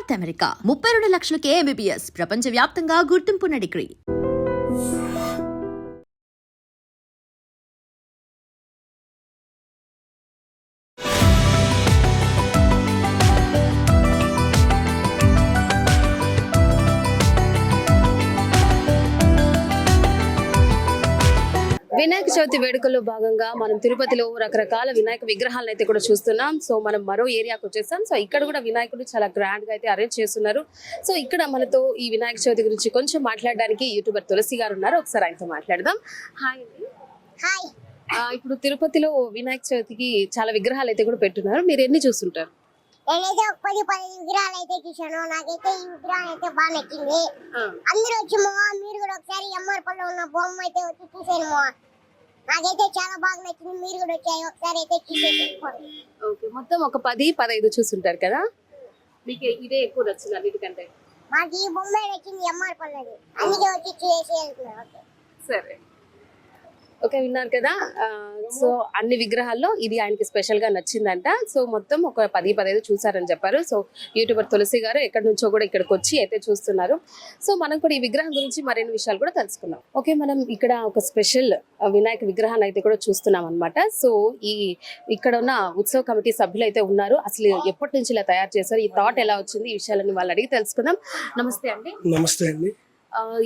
North America. ముప్పై రెండు లక్షలకే MBBS ప్రపంచ వ్యాప్తంగా గుర్తింపున్న డిగ్రీ వినాయక చవితి వేడుకల్లో భాగంగా మనం తిరుపతిలో రకరకాల వినాయక విగ్రహాలను అయితే కూడా చూస్తున్నాం. సో మనం మరో ఏరియాకి వచ్చేసాం. సో ఇక్కడ కూడా వినాయకుడు చాలా గ్రాండ్గా అయితే అరేంజ్ చేస్తున్నారు. సో ఇక్కడ మనతో ఈ వినాయక చవితి గురించి కొంచెం మాట్లాడడానికి యూట్యూబర్ తులసి గారు ఉన్నారు. ఒకసారి ఆయనతో మాట్లాడదాం. హాయ్ అండి. హాయ్ ఇప్పుడు తిరుపతిలో వినాయక చవితికి చాలా విగ్రహాలు అయితే కూడా పెట్టున్నారు. మీరు ఎన్ని చూస్తుంటారు? నేనైతే పది విగ్రహాలు అయితే చూశాను. నాకైతే ఈ విగ్రహం అయితే బాగా నచ్చింది. అందరూ వచ్చి మీరు కూడా ఒకసారి ఎంఆర్ పల్లె ఉన్న బొమ్మ అయితే వచ్చి చూసాను మా. నాకైతే చాలా బాగా నచ్చింది. మీరు కూడా వచ్చాయి ఒకసారి అయితే ఓకే మొత్తం ఒక పది పదహైదు చూస్తుంటారు కదా? మీకు ఇదే ఎక్కువ నచ్చింది అన్నిటికంటే మాకు ఈ బొమ్మ నచ్చింది ఎంఆర్ పల్లెది అందుకే వచ్చి వెళ్తున్నారు ఓకే. సరే. ఓకే విన్నారు కదా. సో అన్ని విగ్రహాల్లో ఇది ఆయనకి స్పెషల్గా నచ్చిందంట. సో మొత్తం ఒక పది పదహైదు చూసారని చెప్పారు. సో యూట్యూబర్ తులసి గారు ఎక్కడి నుంచో కూడా ఇక్కడికి వచ్చి అయితే చూస్తున్నారు. సో మనం కూడా ఈ విగ్రహం గురించి మరిన్ని విషయాలు కూడా తెలుసుకుందాం. ఓకే మనం ఇక్కడ ఒక స్పెషల్ వినాయక విగ్రహాన్ని అయితే కూడా చూస్తున్నాం అనమాట సో ఈ ఇక్కడ ఉన్న ఉత్సవ కమిటీ సభ్యులు అయితే ఉన్నారు. అసలు ఎప్పటి నుంచి ఇలా తయారు చేశారు? ఈ థాట్ ఎలా వచ్చింది? ఈ విషయాలన్నీ వాళ్ళు అడిగి తెలుసుకుందాం. నమస్తే అండి. నమస్తే అండి.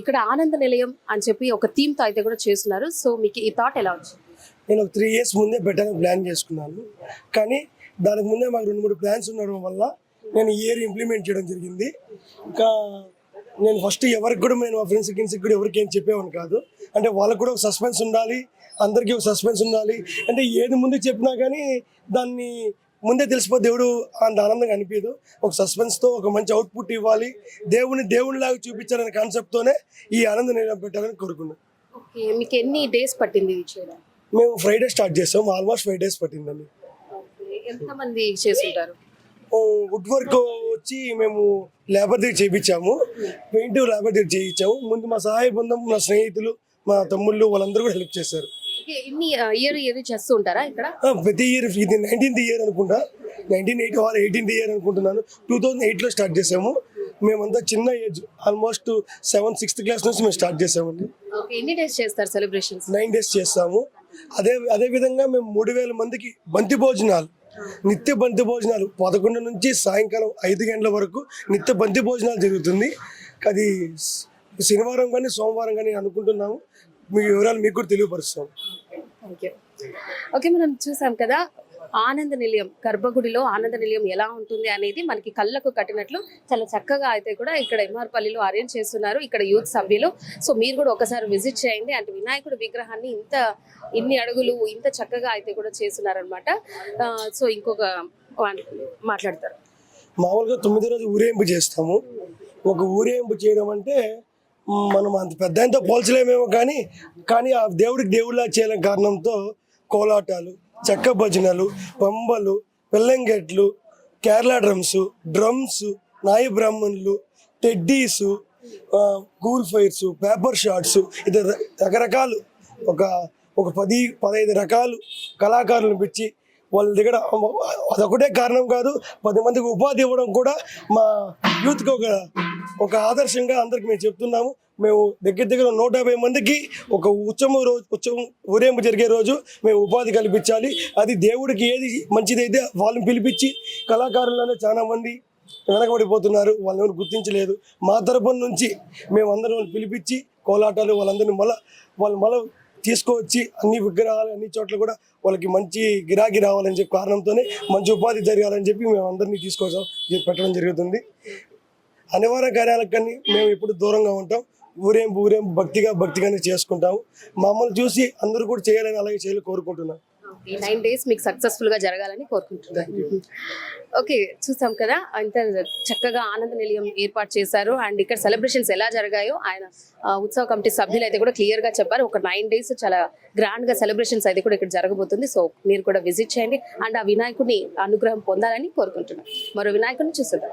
ఇక్కడ ఆనంద నిలయం అని చెప్పి ఒక థీమ్తో అయితే కూడా చేస్తున్నారు. సో మీకు ఈ థాట్ ఎలా వచ్చింది? నేను ఒక త్రీ ఇయర్స్ ముందే పెట్టాలని ప్లాన్ చేసుకున్నాను. కానీ దానికి ముందే మాకు రెండు మూడు ప్లాన్స్ ఉండడం వల్ల నేను ఈ ఇయర్ ఇంప్లిమెంట్ చేయడం జరిగింది. ఇంకా నేను ఫస్ట్ ఎవరికి కూడా నేను మా ఫ్రెండ్స్ కింగ్స్కి కూడా ఎవరికి ఏం చెప్పేవాను కాదు. అంటే వాళ్ళకి కూడా ఒక సస్పెన్స్ ఉండాలి అందరికీ ఒక సస్పెన్స్ ఉండాలి. అంటే ఏది ముందు చెప్పినా కానీ దాన్ని ముందే తెలిసిపోతే దేవుడు అంత ఆనందంగా అనిపించదు ఒక సస్పెన్స్తో ఒక మంచి అవుట్పుట్ ఇవ్వాలి. దేవుని దేవునిలాగా చూపించాలనే కాన్సెప్ట్తోనే ఈ ఆనంద నిలయం పెట్టాలని కోరుకున్నాను ఓకే మీకు ఎన్ని డేస్ పట్టింది ఇది చేయడానికి మేము ఫ్రైడే స్టార్ట్ చేసాం. ఆల్మోస్ట్ ఫైవ్ డేస్ పట్టిందండి. ఎంతమంది చేస్తుంటారు? వుడ్ వర్క్ వచ్చి మేము లేబర్ దగ్గర చేయించాము పెయింట్ లేబర్ దగ్గర చేయించాము. ముందు మా సహాయ బృందం నా స్నేహితులు మా తమ్ముళ్ళు వాళ్ళందరూ కూడా హెల్ప్ చేశారు. ఇన్ని ఇయర్ ఇయర్ చేస్తూ ఉంటారా ఇక్కడ? ప్రతి ఇయర్ ఇది నైన్టీన్త్ ఇయర్ అనుకుంటా. Nineteen eighty or eighteenth year అనుకుంటున్నాను. టూ థౌజండ్ ఎయిట్లో స్టార్ట్ చేసాము. మేమంతా చిన్న age almost seven sixth class నుంచి మేము స్టార్ట్ చేసామండి. ఎన్ని డేస్ చేస్తారు సెలబ్రేషన్స్ నైన్ డేస్ చేస్తాము. అదే అదే విధంగా మేము మూడు వేల మందికి బంతి భోజనాలు నిత్య బంతి భోజనాలు పదకొండు నుంచి సాయంకాలం ఐదు గంటల వరకు నిత్య బంతి భోజనాలు జరుగుతుంది. అది శనివారం కానీ సోమవారం కానీ అనుకుంటున్నాము. మీ వివరాలు మీకు కూడా తెలియపరుస్తాం. ఓకే మనం చూసాం కదా ఆనంద నిలయం గర్భగుడిలో ఆనంద నిలయం ఎలా ఉంటుంది అనేది మనకి కళ్ళకు కట్టినట్లు చాలా చక్కగా అయితే కూడా ఇక్కడ ఎంఆర్పల్లిలో అరేంజ్ చేస్తున్నారు ఇక్కడ యూత్ సభ్యులు. సో మీరు కూడా ఒకసారి విజిట్ చేయండి. అంటే వినాయకుడి విగ్రహాన్ని ఇంత ఇన్ని అడుగులు ఇంత చక్కగా అయితే కూడా చేస్తున్నారనమాట సో ఇంకొక వా- మాట్లాడతారు. మామూలుగా తొమ్మిది రోజు ఊరేగింపు చేస్తాము. ఒక ఊరేగింపు చేయడం అంటే మనం అంత పెద్ద ఆయనతో పోల్చలేమేమో కానీ కానీ ఆ దేవుడికి దేవుడిలా చేయడం కారణంతో కోలాటాలు చెక్క భజనలు పంబలు వెల్లంగెట్లు కేరళ డ్రమ్స్ డ్రమ్స్ నాయి బ్రాహ్మణులు teddies cool fires paper shots ఇది రకరకాలు ఒక ఒక పది పదహైదు రకాలు కళాకారులను పెట్టి వాళ్ళ దగ్గర అదొకటే కారణం కాదు పది మందికి ఉపాధి ఇవ్వడం కూడా మా యూత్కి ఒక ఒక ఆదర్శంగా అందరికి మేము చెప్తున్నాము. మేము దగ్గర దగ్గర నూట యాభై మందికి ఒక ఉత్సవం రోజు ఉత్సవం ఊరేంపు జరిగే రోజు మేము ఉపాధి కల్పించాలి. అది దేవుడికి ఏది మంచిదైతే వాళ్ళని పిలిపించి కళాకారులను చాలా మంది వెనకబడిపోతున్నారు. వాళ్ళని ఎవరు గుర్తించలేదు. మా తరపున నుంచి మేము అందరం పిలిపించి కోలాటాలు వాళ్ళందరినీ మళ్ళా వాళ్ళు మళ్ళీ తీసుకువచ్చి అన్ని విగ్రహాలు అన్ని చోట్ల కూడా వాళ్ళకి మంచి గిరాకీ రావాలని చెప్పి కారణంతోనే మంచి ఉపాధి జరగాలని చెప్పి మేము అందరినీ తీసుకొచ్చాం. పెట్టడం జరుగుతుంది. అనివార్య కార్యాలకు కానీ మేము ఎప్పుడు దూరంగా ఉంటాం. ఊరేంపు ఊరేంపు భక్తిగా భక్తిగానే చేసుకుంటాము. మమ్మల్ని చూసి అందరూ కూడా చేయాలని అలాగే చేయాలని కోరుకుంటున్నాం. ఈ నైన్ డేస్ మీకు సక్సెస్ఫుల్గా జరగాలని కోరుకుంటున్నాను ఓకే చూసాం కదా అంత చక్కగా ఆనంద నిలయం ఏర్పాటు చేశారు. అండ్ ఇక్కడ సెలబ్రేషన్స్ ఎలా జరిగాయో ఆయన ఉత్సవ కమిటీ సభ్యులు అయితే కూడా క్లియర్గా చెప్పారు. ఒక నైన్ డేస్ చాలా గ్రాండ్గా సెలబ్రేషన్స్ అయితే కూడా ఇక్కడ జరగబోతుంది. సో మీరు కూడా విజిట్ చేయండి. అండ్ ఆ వినాయకుడిని అనుగ్రహం పొందాలని కోరుకుంటున్నాను మరో వినాయకుడిని చూస్తుందాం